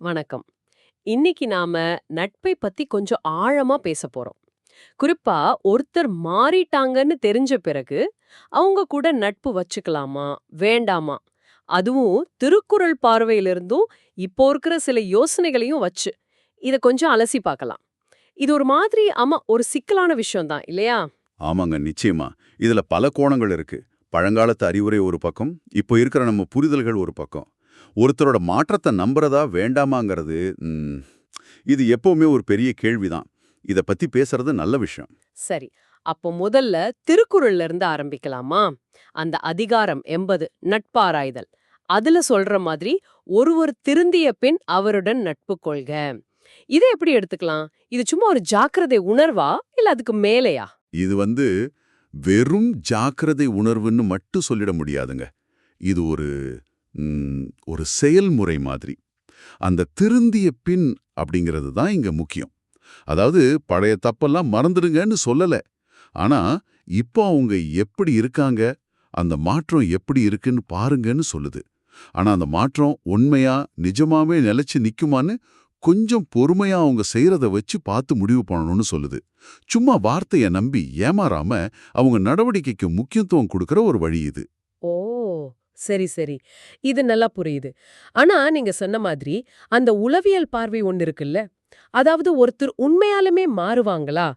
வணக்கம். இன்னைக்கு நாம நட்பை பத்தி கொஞ்சம் ஆழமா பேச போறோம். குறிப்பா ஒருத்தர் மாறிட்டாங்கன்னு தெரிஞ்ச பிறகு அவங்க கூட நட்பு வச்சுக்கலாமா வேண்டாமா? அதுவும் திருக்குறள் பார்வையிலிருந்தும் இப்போ இருக்கிற சில யோசனைகளையும் வச்சு. இத கொஞ்சம் அலசி பார்க்கலாம். இது ஒரு மாதிரி ஆமா ஒரு சிக்கலான விஷயம் தான் இல்லையா? ஆமாங்க நிச்சயமா. இதுல பல கோணங்கள் இருக்கு. பழங்காலத்து அறிவுரை ஒரு பக்கம் இப்போ இருக்கிற நம்ம புரிதல்கள் ஒரு பக்கம். ஒருத்தரோட மாற்றத்தை நம்புறதா வேண்டாமாங்கிறது இது எப்பவுமே ஒரு பெரிய கேள்விதான். இத பத்தி பேசுறது நல்ல விஷயம். சரி அப்போ முதல்ல திருக்குறள்ல இருந்து ஆரம்பிக்கலாமா? அந்த அதிகாரம் எண்பது நட்பாராய்தல். அதுல சொல்ற மாதிரி ஒருவர் திருந்திய பின் அவருடன் நட்பு கொள்க. இதை எப்படி எடுத்துக்கலாம்? இது சும்மா ஒரு ஜாக்கிரதை உணர்வா? இல்ல அதுக்கு மேலையா? இது வந்து வெறும் ஜாக்கிரதை உணர்வுன்னு மட்டும் சொல்லிட முடியாதுங்க. இது ஒரு ஒரு செயல்முறை மாதிரி. அந்த திருந்திய பின் அப்படிங்கிறது தான் இங்க முக்கியம். அதாவது பழைய தப்பெல்லாம் மறந்துடுங்கன்னு சொல்லல. ஆனா இப்போ அவங்க எப்படி இருக்காங்க அந்த மாற்றம் எப்படி இருக்குன்னு பாருங்கன்னு சொல்லுது. ஆனா அந்த மாற்றம் உண்மையா நிஜமாவே நிலைச்சு நிக்குமான்னு கொஞ்சம் பொறுமையா அவங்க செய்யறத வச்சு பார்த்து முடிவு பண்ணணும்னு சொல்லுது. சும்மா வார்த்தைய நம்பி ஏமாறாம அவங்க நடவடிக்கைக்கு முக்கியத்துவம் கொடுக்கற ஒரு வழி இது. சரி சரி. இது நல்லா புரியுது. ஆனா நீங்க சொன்ன மாதிரி அந்த உளவியல் பார்வை ஒன்னு இருக்குல்ல? அதாவது ஒருத்தர் உண்மையாலுமே மாறுவாங்களா?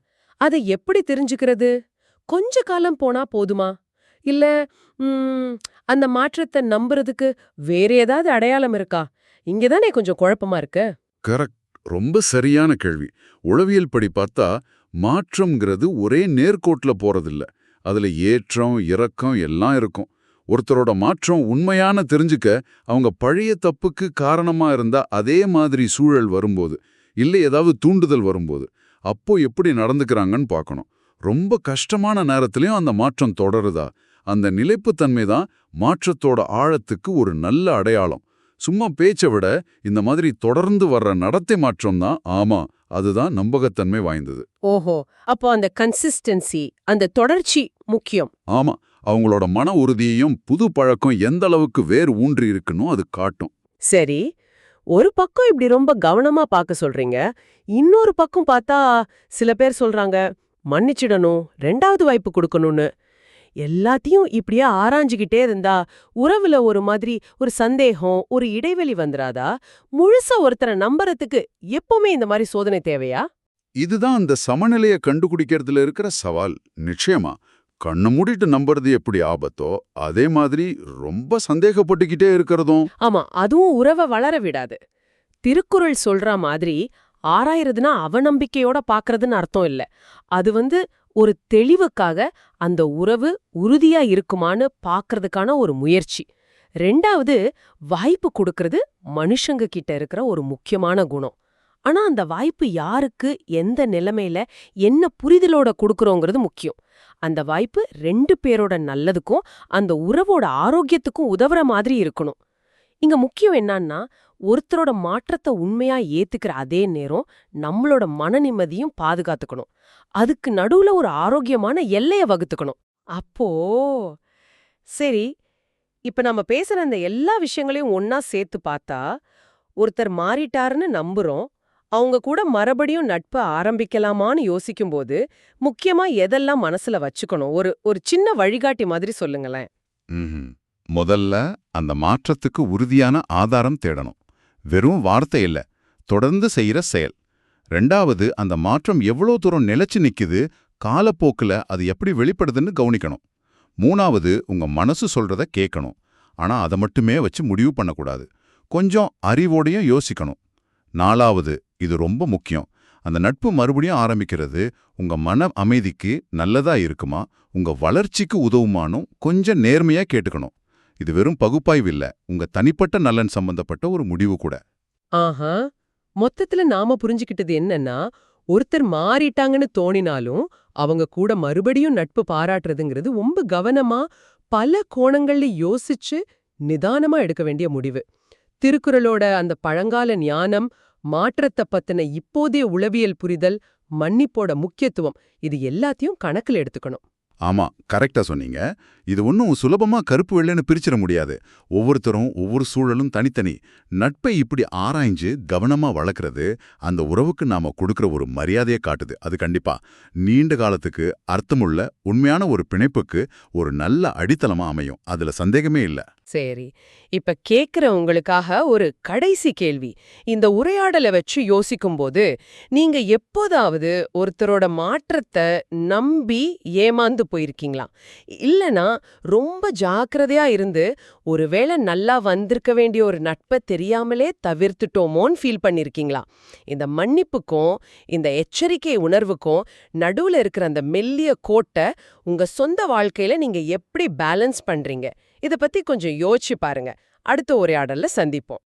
அதை எப்படி தெரிஞ்சுக்கிறது? கொஞ்ச காலம் போனா போதுமா? இல்ல அந்த மாற்றத்தை நம்புறதுக்கு வேற ஏதாவது அடையாளம் இருக்கா? இங்கதானே கொஞ்சம் குழப்பமா இருக்கு. கரெக்ட். ரொம்ப சரியான கேள்வி. உளவியல் படி பார்த்தா மாற்றம்ங்கிறது ஒரே நேர்கோட்டில் போறதில்ல. அதுல ஏற்றம் இறக்கம் எல்லாம் இருக்கும். ஒருத்தரோட மாற்றம் உண்மையான தெரிஞ்சுக்க அவங்க பழைய தப்புக்கு காரணமா இருந்தா அதே மாதிரி சூழல் வரும்போது இல்லை ஏதாவது தூண்டுதல் வரும்போது அப்போ எப்படி நடந்துக்கிறாங்கன்னு பார்க்கணும். ரொம்ப கஷ்டமான நேரத்திலயும் அந்த மாற்றம் தொடருதா? அந்த நிலைப்புத்தன்மை தான் மாற்றத்தோட ஆழத்துக்கு ஒரு நல்ல அடையாளம். சும்மா பேச்சை விட இந்த மாதிரி தொடர்ந்து வர்ற நடத்தை மாற்றம் தான் ஆமா அதுதான் நம்பகத்தன்மை வாய்ந்தது. ஓஹோ அப்போ அந்த கன்சிஸ்டன்சி அந்த தொடர்ச்சி முக்கியம். ஆமா அவங்களோட மன உறுதியையும் புது பழக்கம் எந்த அளவுக்கு வேர் ஊன்றி இருக்குன்னு அது காட்டும். சரி ஒரு பக்கம் இப்படி ரொம்ப கவனமா பார்க்க சொல்றீங்க இன்னொரு பக்கம் பார்த்தா சில பேர் சொல்றாங்க மன்னிச்சிடணும் ரெண்டாவது வாய்ப்பு கொடுக்கணும்னு. எல்லாத்தையும் இப்படியே ஆராய்ஞ்சுகிட்டே இருந்தா உறவுல ஒரு மாதிரி ஒரு சந்தேகம் ஒரு இடைவெளி வந்துராதா? முழுசா ஒருத்தரை நம்புறதுக்கு எப்பவுமே இந்த மாதிரி சோதனை தேவையா? இதுதான் அந்த சமநிலையை கண்டுபிடிக்கிறதுல இருக்கிற சவால் நிச்சயமா. கண்ணை மூடிட்டு நம்புறது எப்படி ஆபத்தோ அதே மாதிரி ரொம்ப சந்தேகப்பட்டுக்கிட்டே இருக்கிறதும். ஆமா அதுவும் உறவை வளர விடாது. திருக்குறள் சொல்ற மாதிரி ஆராயறதுனா அவநம்பிக்கையோட பாக்குறதுன்னு அர்த்தம் இல்ல. அது வந்து ஒரு தெளிவுக்காக அந்த உறவு உறுதியா இருக்குமான்னு பாக்குறதுக்கான ஒரு முயற்சி. ரெண்டாவது வாய்ப்பு கொடுக்கறது மனுஷங்க கிட்ட இருக்கிற ஒரு முக்கியமான குணம். ஆனா அந்த வாய்ப்பு யாருக்கு எந்த நிலைமையில என்ன புரிதலோட கொடுக்கறோங்கிறது முக்கியம். அந்த வாய்ப்பு ரெண்டு பேரோட நல்லதுக்கும் அந்த உறவோட ஆரோக்கியத்துக்கும் உதவுற மாதிரி இருக்கணும். இங்க முக்கியம் என்னன்னா ஒருத்தரோட மாற்றத்தை உண்மையா ஏத்துக்கிற அதே நேரம் நம்மளோட மன நிம்மதியும் பாதுகாத்துக்கணும். அதுக்கு நடுவுல ஒரு ஆரோக்கியமான எல்லைய வகுத்துக்கணும். அப்போ சரி இப்ப நம்ம பேசுற இந்த எல்லா விஷயங்களையும் ஒன்னா சேர்த்து பார்த்தா ஒருத்தர் மாறிட்டாருன்னு நம்புறோம் அவங்க கூட மறுபடியும் நட்பு ஆரம்பிக்கலாமான்னு யோசிக்கும்போது முக்கியமா எதெல்லாம் மனசுல வச்சுக்கணும்? ஒரு ஒரு சின்ன வழிகாட்டி மாதிரி சொல்லுங்களேன். முதல்ல அந்த மாற்றத்துக்கு உறுதியான ஆதாரம் தேடணும். வெறும் வார்த்தை இல்ல. தொடர்ந்து செய்யற செயல். ரெண்டாவது அந்த மாற்றம் எவ்வளோ தூரம் நிலைச்சு நிக்குது காலப்போக்குல அது எப்படி வெளிப்படுதுன்னு கவனிக்கணும். மூணாவது உங்க மனசு சொல்றத கேட்கணும். ஆனா அதை மட்டுமே வச்சு முடிவு பண்ணக்கூடாது. கொஞ்சம் அறிவோடையும் யோசிக்கணும். நாலாவது இது ரொம்ப முக்கியம். அந்த நட்பு மறுபடியும் ஆரம்பிக்கிறது உங்க மன அமைதிக்கு நல்லதா இருக்குமா உங்க வளர்ச்சிக்கு உதவுமானும் கொஞ்சம் நேர்மையா கேட்டுக்கணும். இது வெறும் பகுப்பாய்வு இல்ல உங்க தனிப்பட்ட நலன் சம்பந்தப்பட்ட ஒரு முடிவு கூட. ஆஹா மொத்தத்துல நாம புரிஞ்சுக்கிட்டது என்னன்னா ஒருத்தர் மாறிட்டாங்கன்னு தோணினாலும் அவங்க கூட மறுபடியும் நட்பு பாராட்டுறதுங்கிறது ரொம்ப கவனமா பல கோணங்கள்ல யோசிச்சு நிதானமா எடுக்க வேண்டிய முடிவு. திருக்குறளோட அந்த பழங்கால ஞானம் மாற்றத்தை பத்தின இப்போதைய உளவியல் புரிதல் மன்னிப்போட முக்கியத்துவம் இது எல்லாத்தையும் கணக்குல எடுத்துக்கணும். ஆமா கரெக்டா சொன்னீங்க. இது ஒன்றும் சுலபமா கருப்பு வெள்ளைன்னு பிரிச்சிட முடியாது. ஒவ்வொருத்தரும் ஒவ்வொரு சூழலும் தனித்தனி. நட்பை இப்படி ஆராய்ஞ்சு கவனமா வளர்க்கறது அந்த உறவுக்கு நாம கொடுக்குற ஒரு மரியாதையை காட்டுது. அது கண்டிப்பா நீண்ட காலத்துக்கு அர்த்தமுள்ள உண்மையான ஒரு பிணைப்புக்கு ஒரு நல்ல அடித்தளமா அமையும். அதுல சந்தேகமே இல்ல. சரி. இப்ப கேக்குறவங்களுக்காக ஒரு கடைசி கேள்வி. இந்த உரையாடலை வச்சு யோசிக்கும்போது நீங்க எப்போதாவது ஒருத்தரோட மாற்றத்தை நம்பி ஏமாந்து போயிருக்கீங்களா? இல்லனா ரொம்ப ஜாக்கிரதையா இருந்து ஒருவேளை நல்லா வந்திருக்க வேண்டிய ஒரு நட்பை தெரியாமலே தவிர்த்துட்டோமோன்னு ஃபீல் பண்ணிருக்கீங்களா? இந்த மன்னிப்புக்கும் இந்த எச்சரிக்கை உணர்வுக்கும் நடுவுல இருக்கிற அந்த மெல்லிய கோட்டை உங்க சொந்த வாழ்க்கையில நீங்க எப்படி பேலன்ஸ் பண்றீங்க? இத பத்தி கொஞ்சம் யோசிச்சு பாருங்க. அடுத்த உரையாடல்ல சந்திப்போம்.